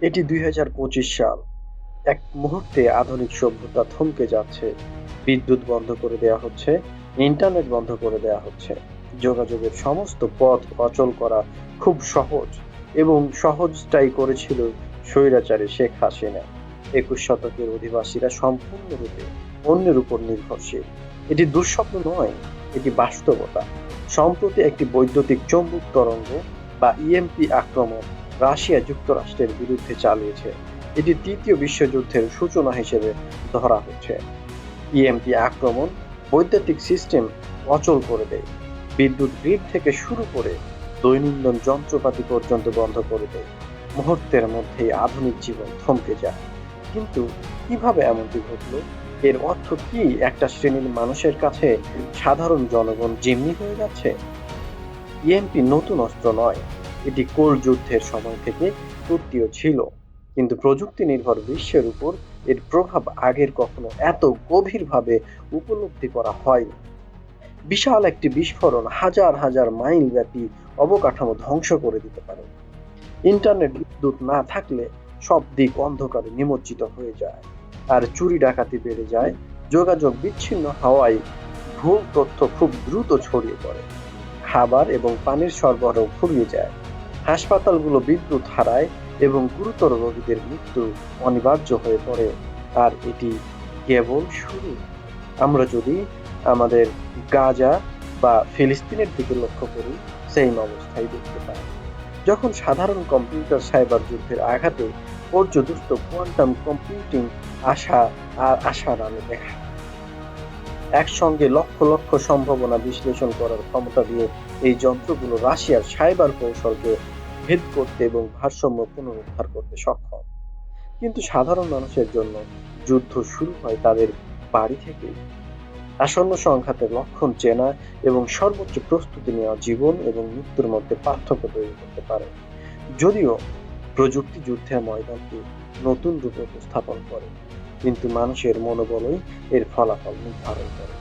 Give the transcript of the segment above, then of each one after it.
এটি দুই হাজার পঁচিশ সাল। এক মুহূর্তে আধুনিক সভ্যতা থমকে যাচ্ছে। বিদ্যুৎ বন্ধ করে দেওয়া হচ্ছে, ইন্টারনেট বন্ধ করে দেওয়া হচ্ছে। যোগাযোগের সমস্ত পথ অচল করা খুব সহজ এবং সহজটাই করেছিল স্বৈরাচারী শেখ হাসিনা। একুশ শতকের অধিবাসীরা সম্পূর্ণরূপে অন্যের উপর নির্ভরশীল। এটি দুঃস্বপ্ন নয়, এটি বাস্তবতা। সম্প্রতি একটি বৈদ্যুতিক চৌম্বক তরঙ্গ বা ইএমপি আক্রমণ রাশিয়া যুক্তরাষ্ট্রের বিরুদ্ধে চালিয়েছে। এটি তৃতীয় বিশ্বযুদ্ধের সূচনা হিসেবে ধরা হচ্ছে ইএমপি আক্রমণ বৈদ্যুতিক সিস্টেম অচল করে দেয়। বিদ্যুৎ গ্রিড থেকে শুরু করে দৈনন্দিন যন্ত্রপাতি পর্যন্ত বন্ধ করে দেয়। মুহূর্তের মধ্যেই আধুনিক জীবন থমকে যায়। কিন্তু কীভাবে এমনটি ঘটলো? এর অর্থ কি একটা শ্রেণির মানুষের কাছে সাধারণ জনগণ জিম্মি হয়ে যাচ্ছে? ইএমপি নতুন অস্ত্র নয় এটি কোল্ড যুদ্ধের সময় থেকে সক্রিয় ছিল। কিন্তু প্রযুক্তি নির্ভর বিশ্বের উপর এর প্রভাব আগের কখনো এত গভীরভাবে উপলব্ধি করা হয়নি। বিশাল একটি বিস্ফোরণ হাজার হাজার মাইল ব্যাপী অবকাঠামো ধ্বংস করে দিতে পারে। ইন্টারনেট বিদ্যুৎ না থাকলে সব দিক অন্ধকারে নিমজ্জিত হয়ে যায় আর চুরি ডাকাতি বেড়ে যায়। যোগাযোগ বিচ্ছিন্ন হওয়ায় ভুল তথ্য খুব দ্রুত ছড়িয়ে পড়ে। খাবার এবং পানির সরবরাহ ফুরিয়ে যায়। হাসপাতালগুলো বিদ্যুৎ হারায় এবং গুরুতর রোগীদের মৃত্যু অনিবার্য হয়ে পড়ে। আর এটি কেবল শুরু। আমরা যদি আমাদের গাজা বা ফিলিস্তিনের দিকে লক্ষ্য করি, সেম অবস্থায় দেখতে পাই। যখন সাধারণ কম্পিউটার সাইবার যুদ্ধের আঘাতে পর্যদুস্ত কোয়ান্টাম কম্পিউটিং আশা আর আশার নামে দেখা। একসঙ্গে লক্ষ লক্ষ সম্ভাবনা বিশ্লেষণ করার ক্ষমতা দিয়ে এই যন্ত্রগুলো রাশিয়ার সাইবার কৌশলকে ভেদ করতে এবং ভারসাম্য পুনরুদ্ধার করতে সক্ষম। কিন্তু সাধারণ মানুষের জন্য যুদ্ধ শুরু হয় তাদের বাড়ি থেকে। আসন্ন সংঘাতের লক্ষণ চেনা এবং সর্বোচ্চ প্রস্তুতি নেওয়া জীবন এবং মৃত্যুর মধ্যে পার্থক্য তৈরি করতে পারে। যদিও প্রযুক্তি যুদ্ধের ময়দানকে নতুন রূপে উপস্থাপন করে, কিন্তু মানুষের মনোবলই এর ফলাফল নির্ধারণ করে।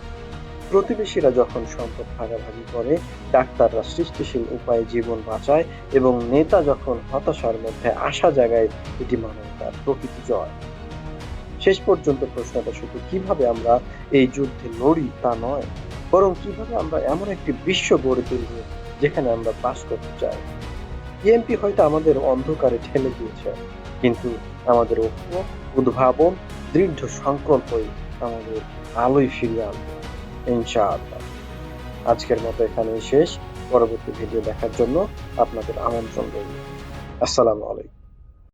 প্রতিবেশীরা যখন সম্পদ ভাগাভাগি করে, ডাক্তাররা সৃষ্টিশীল উপায়ে জীবন বাঁচায় এবং নেতা যখন হতাশার মধ্যে আসা জায়গায় এটি মানবতার প্রকৃতি জয়। শেষ পর্যন্ত প্রশ্নটা শুধু কীভাবে আমরা এই যুদ্ধে লড়ি তা নয়, বরং কীভাবে আমরা এমন একটি বিশ্ব গড়ে তুলব যেখানে আমরা বাস করতে চাই। বিএনপি হয়তো আমাদের অন্ধকারে ঠেলে দিয়েছে, কিন্তু আমাদের ঐক্য, উদ্ভাবন, দৃঢ় সংকল্পই আমাদের আলোয় ফিরিয়ে আনবে। ইনশাআল্লাহ। আজকের মতো এখানেই শেষ। পরবর্তী ভিডিও দেখার জন্য আপনাদের আমন্ত্রণ রইল। আসসালামু আলাইকুম।